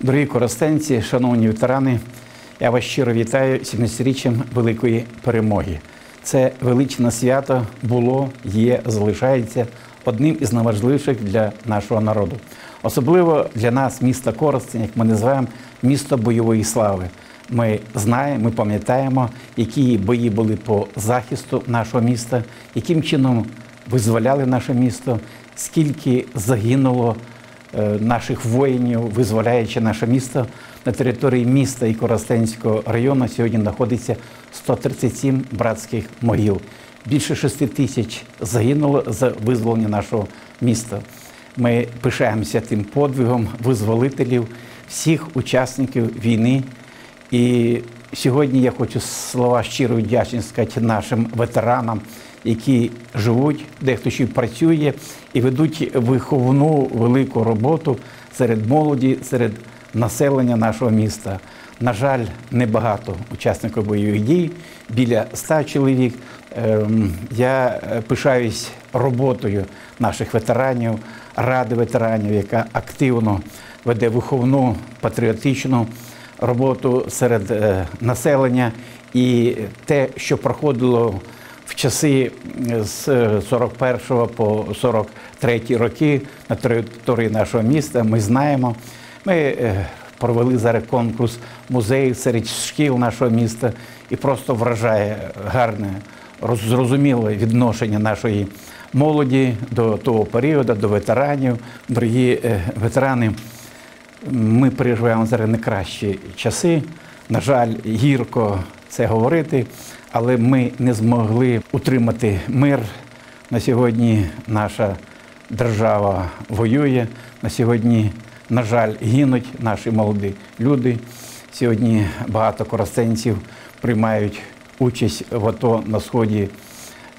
Дорогі коростенці, шановні ветерани, я вас щиро вітаю 70-річчям великої перемоги. Це величне свято було, є, залишається одним із найважливіших для нашого народу. Особливо для нас, місто Коростень, як ми називаємо місто бойової слави. Ми знаємо, ми пам'ятаємо, які бої були по захисту нашого міста, яким чином визволяли наше місто, скільки загинуло наших воїнів, визволяючи наше місто на території міста і Коростенського району. Сьогодні знаходиться 137 братських могил. Більше 6 тисяч загинуло за визволення нашого міста. Ми пишаємося тим подвигом визволителів, всіх учасників війни. І сьогодні я хочу слова щирої вдячності сказати нашим ветеранам, які живуть, дехто ще працює і ведуть виховну велику роботу серед молоді, серед населення нашого міста. На жаль, небагато учасників бойових дій, біля ста чоловік. Ем, Я пишаюсь роботою наших ветеранів, ради ветеранів, яка активно веде виховну патріотичну роботу серед е, населення і те, що проходило в часи з 41 по 43 роки на території нашого міста, ми знаємо. Ми е, провели зараз конкурс музеїв серед шкіл нашого міста і просто вражає гарне, зрозуміле відношення нашої молоді до того періоду, до ветеранів. Дорогі е, ветерани, ми переживаємо зараз не кращі часи. На жаль, гірко це говорити, але ми не змогли утримати мир. На сьогодні наша держава воює. На сьогодні, на жаль, гинуть наші молоді люди. Сьогодні багато коростенців приймають участь в АТО на сході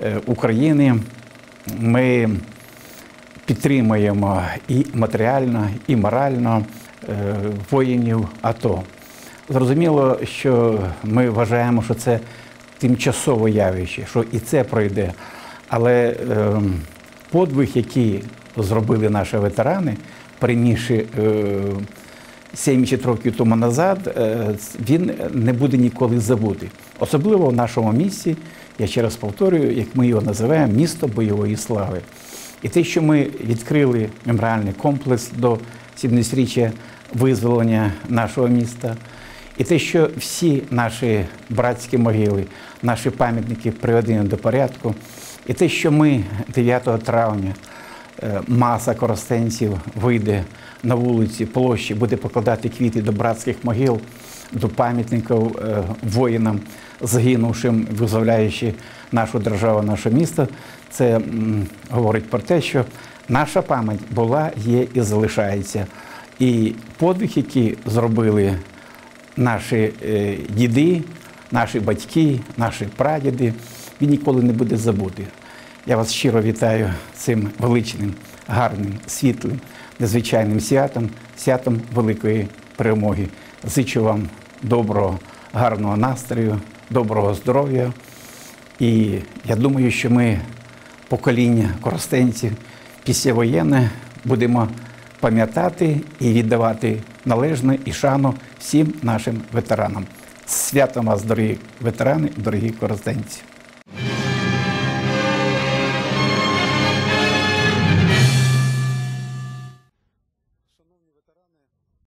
е, України. Ми підтримуємо і матеріально, і морально е, воїнів АТО. Зрозуміло, що ми вважаємо, що це тимчасове явище, що і це пройде. Але е, подвиг, який зробили наші ветерани, перенісши е, 70 років тому назад, е, він не буде ніколи забутий. Особливо в нашому місті, я ще раз повторюю, як ми його називаємо, місто бойової слави. І те, що ми відкрили меморіальний комплекс до 70-річчя визволення нашого міста, і те, що всі наші братські могили, наші пам'ятники приведені до порядку, і те, що ми 9 травня е, маса коростенців вийде на вулиці, площі, буде покладати квіти до братських могил, до пам'ятників е, воїнам, загинувшим, визволяючи нашу державу, наше місто, це говорить про те, що наша пам'ять була, є і залишається. І подвиг, який зробили наші е, діди, наші батьки, наші прадіди, він ніколи не буде забутий. Я вас щиро вітаю цим величним, гарним, світлим, незвичайним святом, святом великої перемоги. Зичу вам доброго, гарного настрою, доброго здоров'я. І я думаю, що ми, покоління коростенців, післявоєнне, будемо пам'ятати і віддавати належне і шану всім нашим ветеранам. Святом вас, дорогі ветерани, дорогі коростенці!